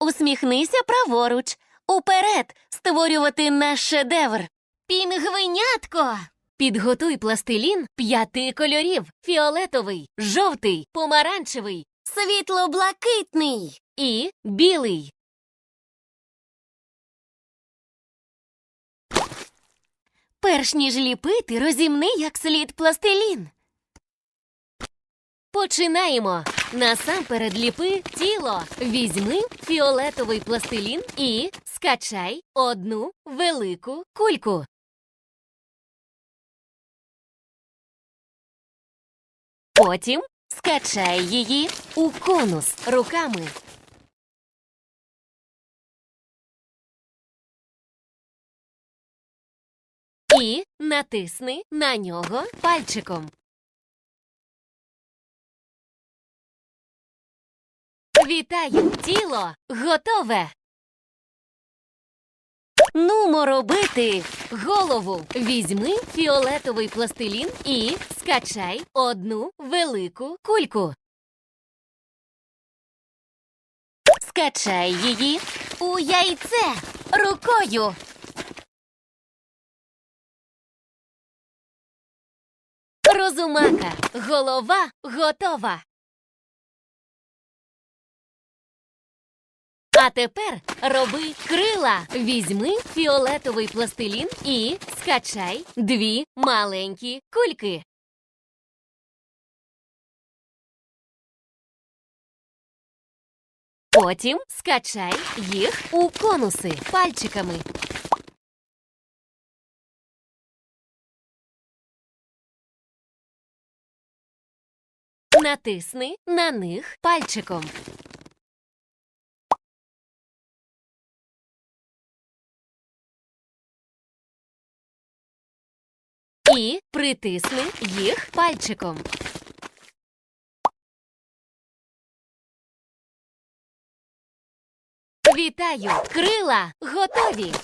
Усміхнися праворуч. Уперед створювати наш шедевр. Пінгвинятко. Підготуй пластилін п'яти кольорів: фіолетовий, жовтий, помаранчевий, світло-блакитний і білий. Перш ніж ліпити, розімни як слід пластилін. Починаємо. Насамперед ліпи тіло. Візьми фіолетовий пластилін і скачай одну велику кульку. Потім скачай її у конус руками. І натисни на нього пальчиком. Вітаю! Тіло готове! Нумо робити голову. Візьми фіолетовий пластилін і скачай одну велику кульку. Скачай її у яйце рукою. Розумака. Голова готова. А тепер роби крила. Візьми фіолетовий пластилін і скачай дві маленькі кульки. Потім скачай їх у конуси пальчиками. Натисни на них пальчиком. І притисни їх пальчиком. Вітаю! Крила готові!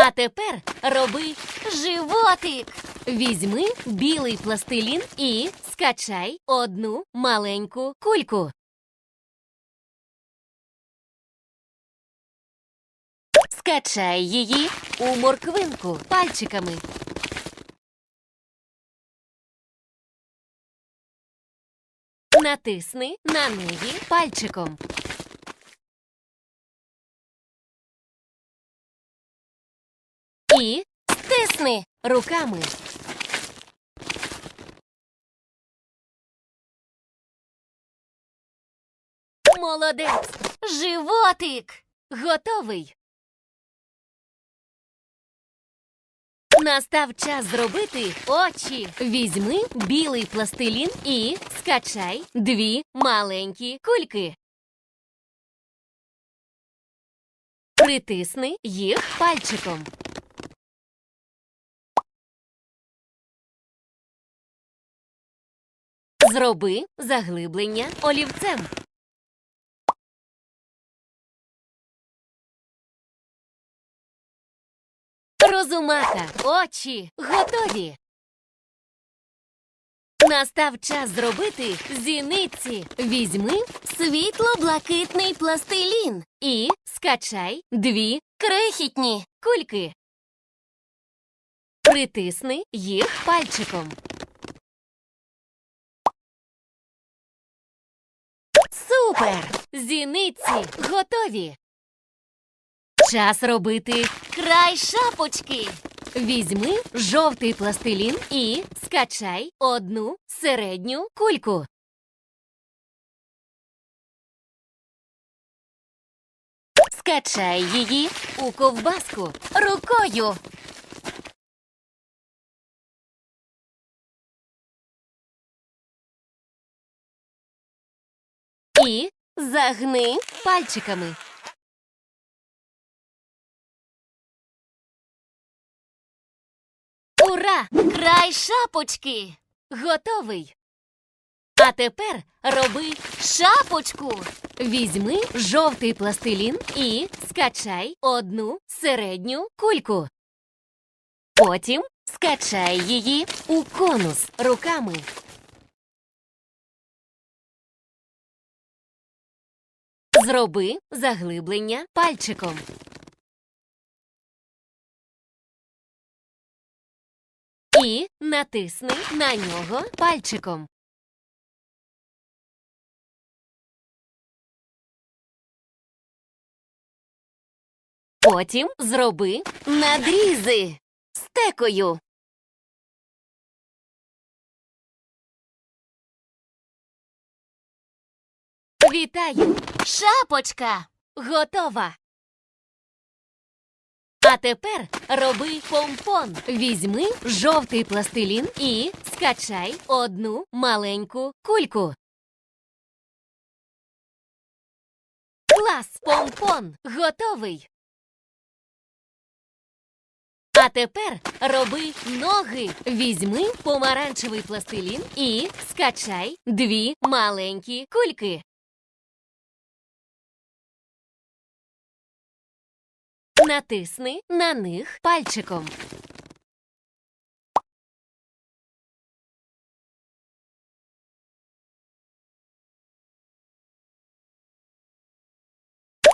А тепер роби животик. Візьми білий пластилін і скачай одну маленьку кульку. Скачай її у морквинку пальчиками. Натисни на неї пальчиком. І стисни руками. Молодець! Животик! Готовий! Настав час зробити очі. Візьми білий пластилін і скачай дві маленькі кульки. Притисни їх пальчиком. Зроби заглиблення олівцем. Розумака, очі готові. Настав час зробити зіниці. Візьми світло-блакитний пластилін і скачай дві крихітні кульки. Притисни їх пальчиком. Супер! Зіниці готові. Час робити край шапочки. Візьми жовтий пластилін і скачай одну середню кульку. Скачай її у ковбаску рукою. І загни пальчиками. Ура! Край шапочки! Готовий! А тепер роби шапочку. Візьми жовтий пластилін і скачай одну середню кульку. Потім скачай її у конус руками. зроби заглиблення пальчиком. І натисни на нього пальчиком. Потім зроби надрізи стекою. Вітаю! Шапочка готова. А тепер роби помпон. Візьми жовтий пластилін і скачай одну маленьку кульку. Клас помпон готовий. А тепер роби ноги. Візьми помаранчевий пластилін і скачай дві маленькі кульки. Натисни на них пальчиком.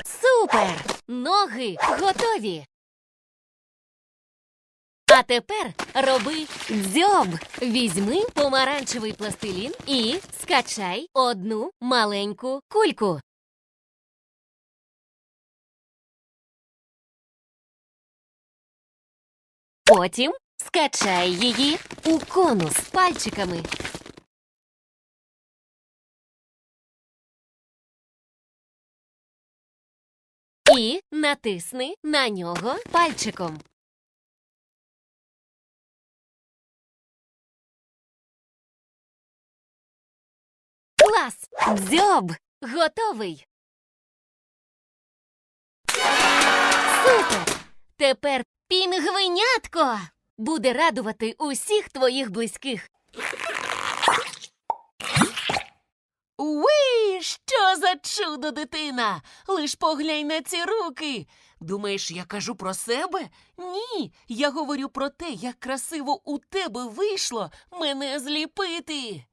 Супер! Ноги готові. А тепер роби дзьоб. Візьми помаранчевий пластилін і скачай одну маленьку кульку. Потім скачай її у конус пальчиками. І натисни на нього пальчиком. Клас! Дзьоб! Готовий! Супер! Тепер пінгвинятко буде радувати усіх твоїх близьких. Уи, що за чудо, дитина! Лиш поглянь на ці руки. Думаєш, я кажу про себе? Ні, я говорю про те, як красиво у тебе вийшло мене зліпити.